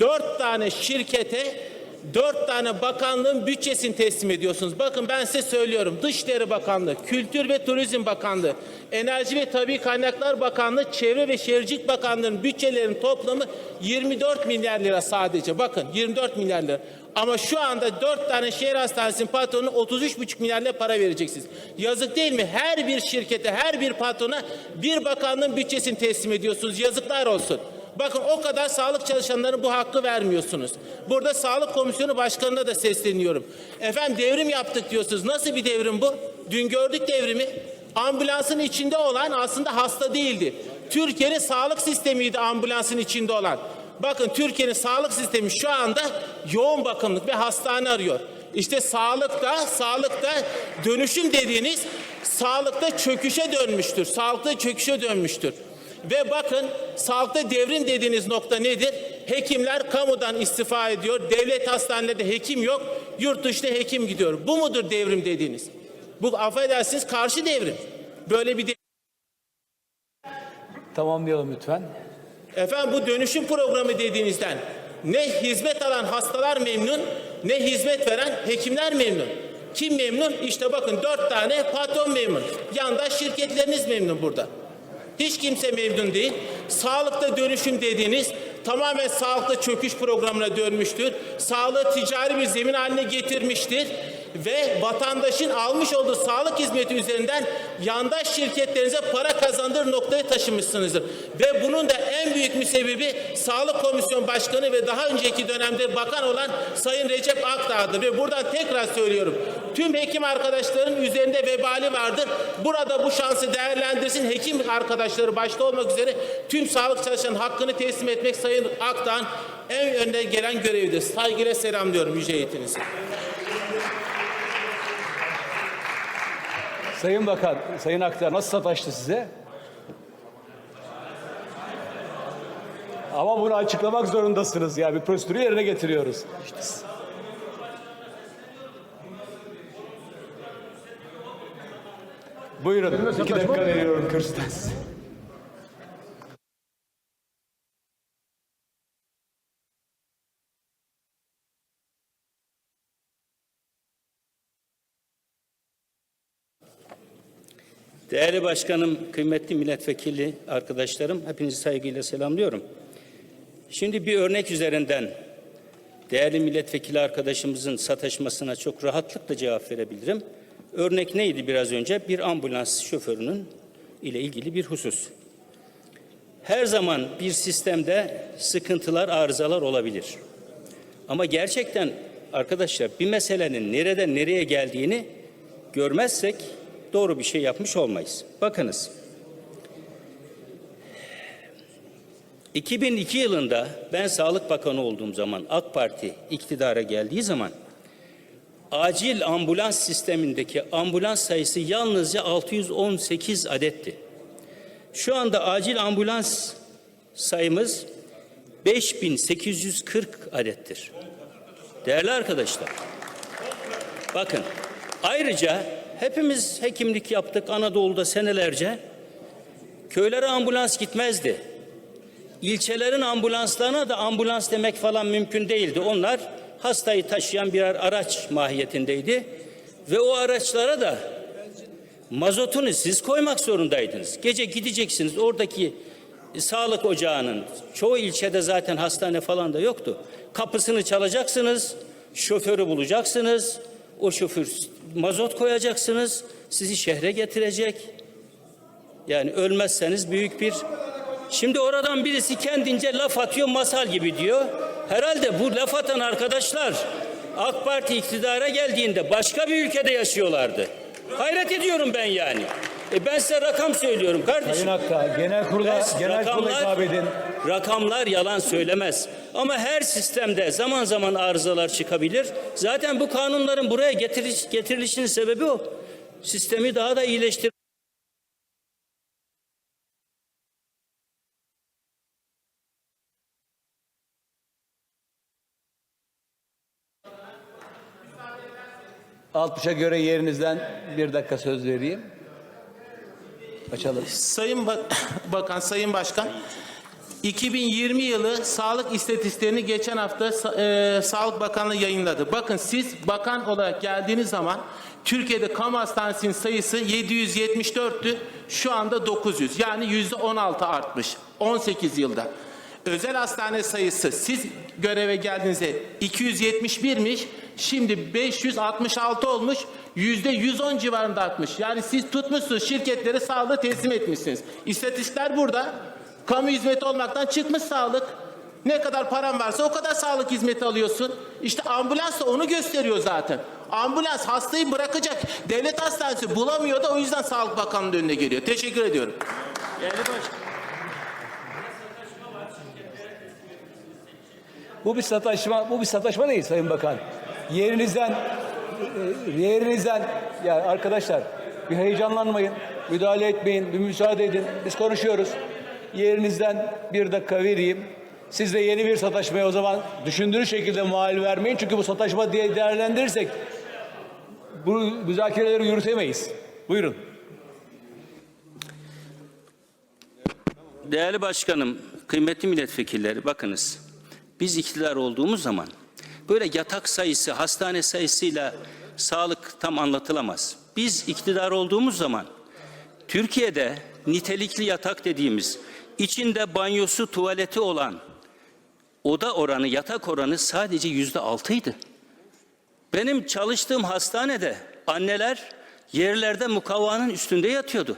dört tane şirkete dört tane bakanlığın bütçesini teslim ediyorsunuz. Bakın ben size söylüyorum. Dışişleri Bakanlığı, Kültür ve Turizm Bakanlığı, Enerji ve Tabii Kaynaklar Bakanlığı, Çevre ve Şehircilik Bakanlığı'nın bütçelerinin toplamı 24 milyar lira sadece. Bakın 24 milyar lira. Ama şu anda dört tane şehir hastanesinin patronu 33,5 milyar lira para vereceksiniz. Yazık değil mi? Her bir şirkete, her bir patrona bir bakanlığın bütçesini teslim ediyorsunuz. Yazıklar olsun. Bakın o kadar sağlık çalışanlarına bu hakkı vermiyorsunuz. Burada Sağlık Komisyonu Başkanı'na da sesleniyorum. Efendim devrim yaptık diyorsunuz. Nasıl bir devrim bu? Dün gördük devrimi. Ambulansın içinde olan aslında hasta değildi. Türkiye'nin sağlık sistemiydi ambulansın içinde olan. Bakın Türkiye'nin sağlık sistemi şu anda yoğun bakımlık ve hastane arıyor. İşte sağlıkta, sağlıkta dönüşüm dediğiniz sağlıkta çöküşe dönmüştür. Sağlıkta çöküşe dönmüştür. Ve bakın sağlıkta devrim dediğiniz nokta nedir? Hekimler kamudan istifa ediyor. Devlet hastanelerinde hekim yok. Yurt dışına hekim gidiyor. Bu mudur devrim dediğiniz? Bu affedersiniz karşı devrim. Böyle bir de- Tamamlayalım lütfen. Efendim bu dönüşüm programı dediğinizden ne hizmet alan hastalar memnun ne hizmet veren hekimler memnun. Kim memnun? İşte bakın dört tane patron memnun. Yandaş şirketleriniz memnun burada. Hiç kimse memnun değil. Sağlıkta dönüşüm dediğiniz tamamen sağlıkta çöküş programına dönmüştür. Sağlığı ticari bir zemin haline getirmiştir ve vatandaşın almış olduğu sağlık hizmeti üzerinden yandaş şirketlerinize para kazandır noktaya taşımışsınızdır. Ve bunun da en büyük müsebbibi Sağlık Komisyon Başkanı ve daha önceki dönemde bakan olan Sayın Recep Akdağ'dır. Ve buradan tekrar söylüyorum. Tüm hekim arkadaşların üzerinde vebali vardır. Burada bu şansı değerlendirsin. Hekim arkadaşları başta olmak üzere tüm sağlık çalışanın hakkını teslim etmek Sayın Akdağ'ın en önde gelen görevidir. Saygıyla selamlıyorum yüce heyetinizi. Sayın Bakan, Sayın Aktar nasıl sataştı size? Ama bunu açıklamak zorundasınız ya. Bir prosedürü yerine getiriyoruz. Buyurun. İki dakika veriyorum kürsüden size. Değerli başkanım, kıymetli milletvekili arkadaşlarım, hepinizi saygıyla selamlıyorum. Şimdi bir örnek üzerinden değerli milletvekili arkadaşımızın sataşmasına çok rahatlıkla cevap verebilirim. Örnek neydi biraz önce? Bir ambulans şoförünün ile ilgili bir husus. Her zaman bir sistemde sıkıntılar, arızalar olabilir. Ama gerçekten arkadaşlar bir meselenin nereden nereye geldiğini görmezsek doğru bir şey yapmış olmayız. Bakınız. 2002 yılında ben Sağlık Bakanı olduğum zaman AK Parti iktidara geldiği zaman acil ambulans sistemindeki ambulans sayısı yalnızca 618 adetti. Şu anda acil ambulans sayımız 5840 adettir. Değerli arkadaşlar, bakın ayrıca hepimiz hekimlik yaptık Anadolu'da senelerce. Köylere ambulans gitmezdi. İlçelerin ambulanslarına da ambulans demek falan mümkün değildi. Onlar hastayı taşıyan birer araç mahiyetindeydi. Ve o araçlara da mazotunu siz koymak zorundaydınız. Gece gideceksiniz oradaki sağlık ocağının çoğu ilçede zaten hastane falan da yoktu. Kapısını çalacaksınız, şoförü bulacaksınız. O şoför mazot koyacaksınız, sizi şehre getirecek. Yani ölmezseniz büyük bir Şimdi oradan birisi kendince laf atıyor masal gibi diyor. Herhalde bu laf atan arkadaşlar AK Parti iktidara geldiğinde başka bir ülkede yaşıyorlardı. Hayret ediyorum ben yani. E ben size rakam söylüyorum kardeşim. Sayın Aktar, genel kurula, Ben- genel kurula hitap edin. rakamlar yalan söylemez. Ama her sistemde zaman zaman arızalar çıkabilir. Zaten bu kanunların buraya getiriş, getirilişinin sebebi o. Sistemi daha da iyileştir. Altmışa göre yerinizden bir dakika söz vereyim. Açalım. Sayın Bak- Bakan, Sayın Başkan, 2020 yılı sağlık istatistiklerini geçen hafta e, Sağlık Bakanlığı yayınladı. Bakın siz bakan olarak geldiğiniz zaman Türkiye'de kamu hastanesinin sayısı 774'tü. Şu anda 900. Yani %16 artmış 18 yılda. Özel hastane sayısı siz göreve geldiğinizde 271'miş. Şimdi 566 olmuş. Yüzde 110 civarında artmış. Yani siz tutmuşsunuz şirketlere sağlığı teslim etmişsiniz. İstatistikler burada. Kamu hizmeti olmaktan çıkmış sağlık. Ne kadar paran varsa o kadar sağlık hizmeti alıyorsun. İşte ambulans da onu gösteriyor zaten. Ambulans hastayı bırakacak. Devlet hastanesi bulamıyor da o yüzden Sağlık Bakanlığı'nın önüne geliyor. Teşekkür ediyorum. Değerli başkanım. Bu bir sataşma, bu bir sataşma değil Sayın Bakan. Yerinizden, e, yerinizden, ya arkadaşlar bir heyecanlanmayın, müdahale etmeyin, bir müsaade edin. Biz konuşuyoruz. Yerinizden bir dakika vereyim. Siz de yeni bir sataşmaya o zaman düşündüğünüz şekilde muhal vermeyin. Çünkü bu sataşma diye değerlendirirsek bu müzakereleri yürütemeyiz. Buyurun. Değerli başkanım, kıymetli milletvekilleri bakınız. Biz iktidar olduğumuz zaman böyle yatak sayısı, hastane sayısıyla sağlık tam anlatılamaz. Biz iktidar olduğumuz zaman Türkiye'de nitelikli yatak dediğimiz içinde banyosu, tuvaleti olan oda oranı, yatak oranı sadece yüzde altıydı. Benim çalıştığım hastanede anneler yerlerde mukavvanın üstünde yatıyordu.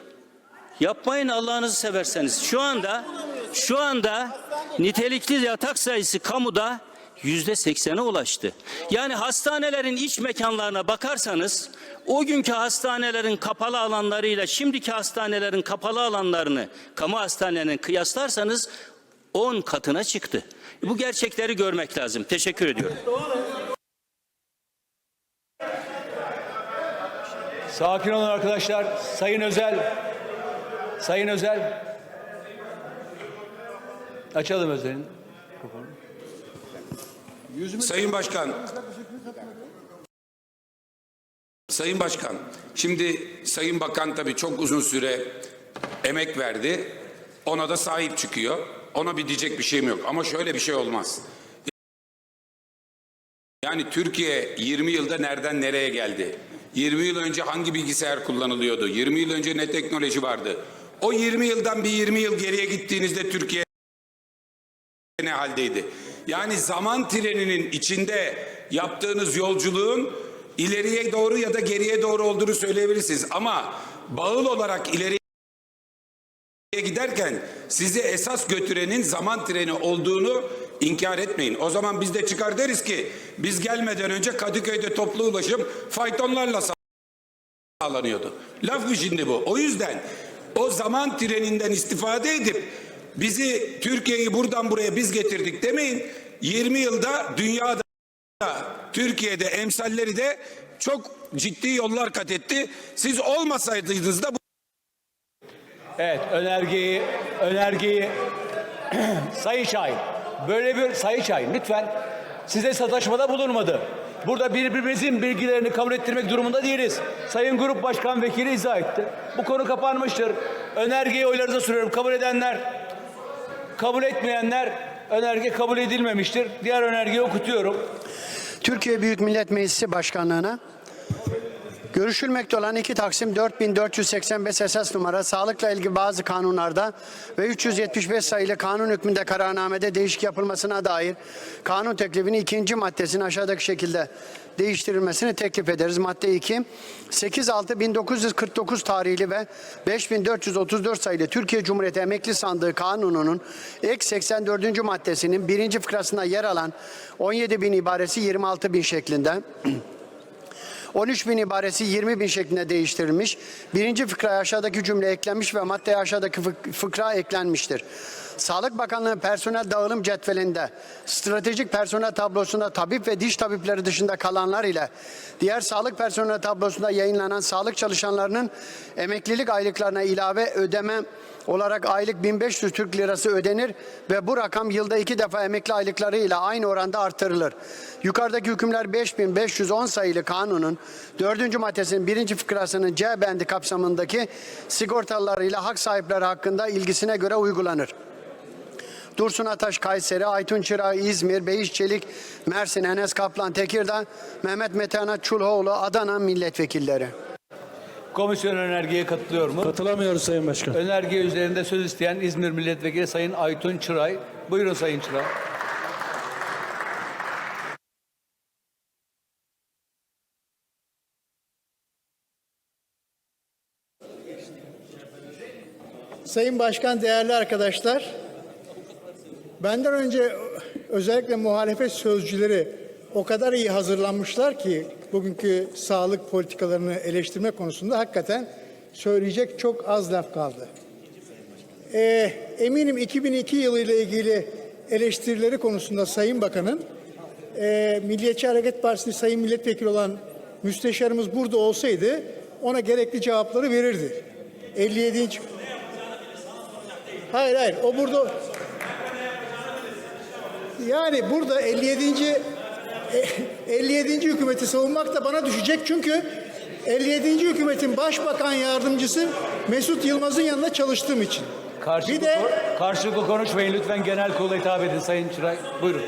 Yapmayın Allah'ınızı severseniz. Şu anda şu anda nitelikli yatak sayısı kamuda yüzde seksene ulaştı. Yani hastanelerin iç mekanlarına bakarsanız o günkü hastanelerin kapalı alanlarıyla şimdiki hastanelerin kapalı alanlarını kamu hastanelerinin kıyaslarsanız 10 katına çıktı. Bu gerçekleri görmek lazım. Teşekkür ediyorum. Sakin olun arkadaşlar. Sayın Özel. Sayın Özel. Açalım Özel'in. Sayın Başkan. Sayın Başkan, şimdi Sayın Bakan tabii çok uzun süre emek verdi. Ona da sahip çıkıyor. Ona bir diyecek bir şeyim yok. Ama şöyle bir şey olmaz. Yani Türkiye 20 yılda nereden nereye geldi? 20 yıl önce hangi bilgisayar kullanılıyordu? 20 yıl önce ne teknoloji vardı? O 20 yıldan bir 20 yıl geriye gittiğinizde Türkiye ne haldeydi? Yani zaman treninin içinde yaptığınız yolculuğun ileriye doğru ya da geriye doğru olduğunu söyleyebilirsiniz. Ama bağıl olarak ileriye giderken sizi esas götürenin zaman treni olduğunu inkar etmeyin. O zaman biz de çıkar deriz ki biz gelmeden önce Kadıköy'de toplu ulaşım faytonlarla sağlanıyordu. Laf mı şimdi bu? O yüzden o zaman treninden istifade edip bizi Türkiye'yi buradan buraya biz getirdik demeyin. 20 yılda dünyada Türkiye'de emsalleri de çok ciddi yollar kat etti. Siz olmasaydınız da bu Evet, önergeyi, önergeyi Sayın Şahin, böyle bir Sayın Şahin lütfen size sataşmada bulunmadı. Burada birbirimizin bilgilerini kabul ettirmek durumunda değiliz. Sayın Grup Başkan Vekili izah etti. Bu konu kapanmıştır. Önergeyi oylarınıza sunuyorum. Kabul edenler, kabul etmeyenler önerge kabul edilmemiştir. Diğer önergeyi okutuyorum. Türkiye Büyük Millet Meclisi Başkanlığı'na görüşülmekte olan 2 Taksim 4485 esas numara sağlıkla ilgili bazı kanunlarda ve 375 sayılı kanun hükmünde kararnamede değişik yapılmasına dair kanun teklifini ikinci maddesinin aşağıdaki şekilde değiştirilmesini teklif ederiz. Madde 2, 8.6.1949 tarihli ve 5434 sayılı Türkiye Cumhuriyeti Emekli Sandığı Kanunu'nun ek 84. maddesinin birinci fıkrasında yer alan 17 bin ibaresi 26 bin şeklinde 13 bin ibaresi 20 bin şeklinde değiştirilmiş. Birinci fıkraya aşağıdaki cümle eklenmiş ve maddeye aşağıdaki fık- fıkra eklenmiştir. Sağlık Bakanlığı personel dağılım cetvelinde stratejik personel tablosunda tabip ve diş tabipleri dışında kalanlar ile diğer sağlık personel tablosunda yayınlanan sağlık çalışanlarının emeklilik aylıklarına ilave ödeme olarak aylık 1500 Türk Lirası ödenir ve bu rakam yılda iki defa emekli aylıkları ile aynı oranda artırılır. Yukarıdaki hükümler 5510 sayılı kanunun 4. maddesinin 1. fıkrasının C bendi kapsamındaki sigortalılar ile hak sahipleri hakkında ilgisine göre uygulanır. Dursun Ataş Kayseri, Aytun Çıra İzmir, Beyiş Çelik Mersin, Enes Kaplan Tekirdağ, Mehmet Metehan Çulhoğlu Adana milletvekilleri. Komisyon önergeye katılıyor mu? Katılamıyoruz Sayın Başkan. Önerge üzerinde söz isteyen İzmir Milletvekili Sayın Aytun Çıray. Buyurun Sayın Çıray. Sayın Başkan, değerli arkadaşlar, benden önce özellikle muhalefet sözcüleri o kadar iyi hazırlanmışlar ki bugünkü sağlık politikalarını eleştirme konusunda hakikaten söyleyecek çok az laf kaldı. Ee, eminim 2002 yılı ile ilgili eleştirileri konusunda Sayın Bakan'ın e, Milliyetçi Hareket Partisi Sayın Milletvekili olan müsteşarımız burada olsaydı ona gerekli cevapları verirdi. 57. Hayır hayır o burada yani burada 57. e, 57. hükümeti savunmak da bana düşecek çünkü 57. hükümetin başbakan yardımcısı Mesut Yılmaz'ın yanında çalıştığım için. Karşılıklı, Bir de karşılıklı konuşmayın lütfen genel kurula hitap edin Sayın Çıray. Buyurun.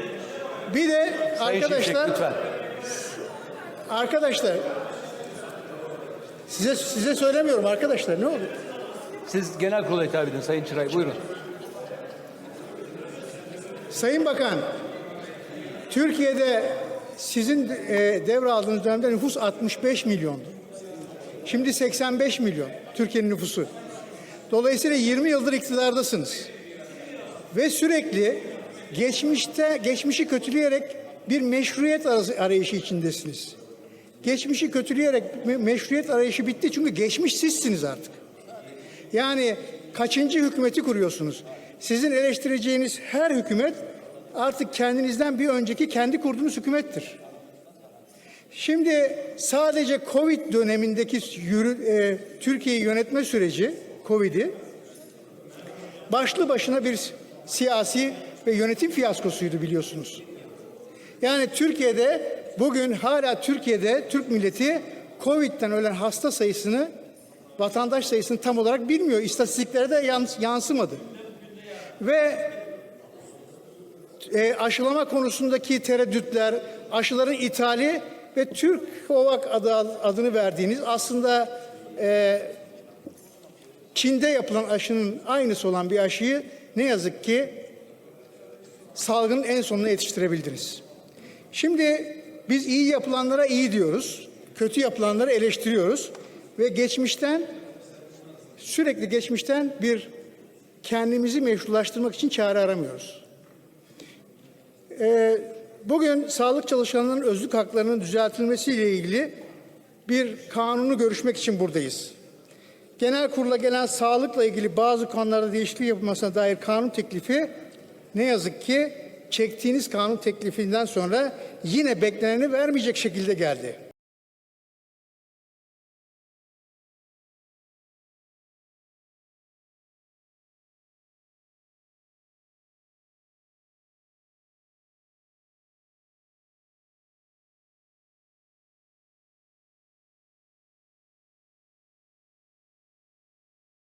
bir de Sayın Şimşek arkadaşlar lütfen. arkadaşlar size size söylemiyorum arkadaşlar ne olur. Siz genel kurula hitap edin Sayın Çıray. Buyurun. Sayın Bakan, Türkiye'de sizin e, devraldığınız dönemde nüfus 65 milyondu. Şimdi 85 milyon Türkiye'nin nüfusu. Dolayısıyla 20 yıldır iktidardasınız. Ve sürekli geçmişte geçmişi kötüleyerek bir meşruiyet arayışı içindesiniz. Geçmişi kötüleyerek me- meşruiyet arayışı bitti çünkü geçmiş sizsiniz artık. Yani kaçıncı hükümeti kuruyorsunuz? Sizin eleştireceğiniz her hükümet artık kendinizden bir önceki kendi kurduğunuz hükümettir. Şimdi sadece Covid dönemindeki yürü, e, Türkiye'yi yönetme süreci, Covid'i başlı başına bir siyasi ve yönetim fiyaskosuydu biliyorsunuz. Yani Türkiye'de bugün hala Türkiye'de Türk milleti Covid'den ölen hasta sayısını vatandaş sayısını tam olarak bilmiyor. İstatistiklere de yans- yansımadı. Ve e, aşılama konusundaki tereddütler, aşıların ithali ve Türk Ovak adı, adını verdiğiniz aslında e, Çin'de yapılan aşının aynısı olan bir aşıyı ne yazık ki salgının en sonuna yetiştirebildiniz. Şimdi biz iyi yapılanlara iyi diyoruz, kötü yapılanları eleştiriyoruz ve geçmişten sürekli geçmişten bir kendimizi meşrulaştırmak için çare aramıyoruz. Ee, bugün sağlık çalışanlarının özlük haklarının düzeltilmesiyle ilgili bir kanunu görüşmek için buradayız. Genel kurula gelen sağlıkla ilgili bazı konularda değişiklik yapılmasına dair kanun teklifi ne yazık ki çektiğiniz kanun teklifinden sonra yine bekleneni vermeyecek şekilde geldi.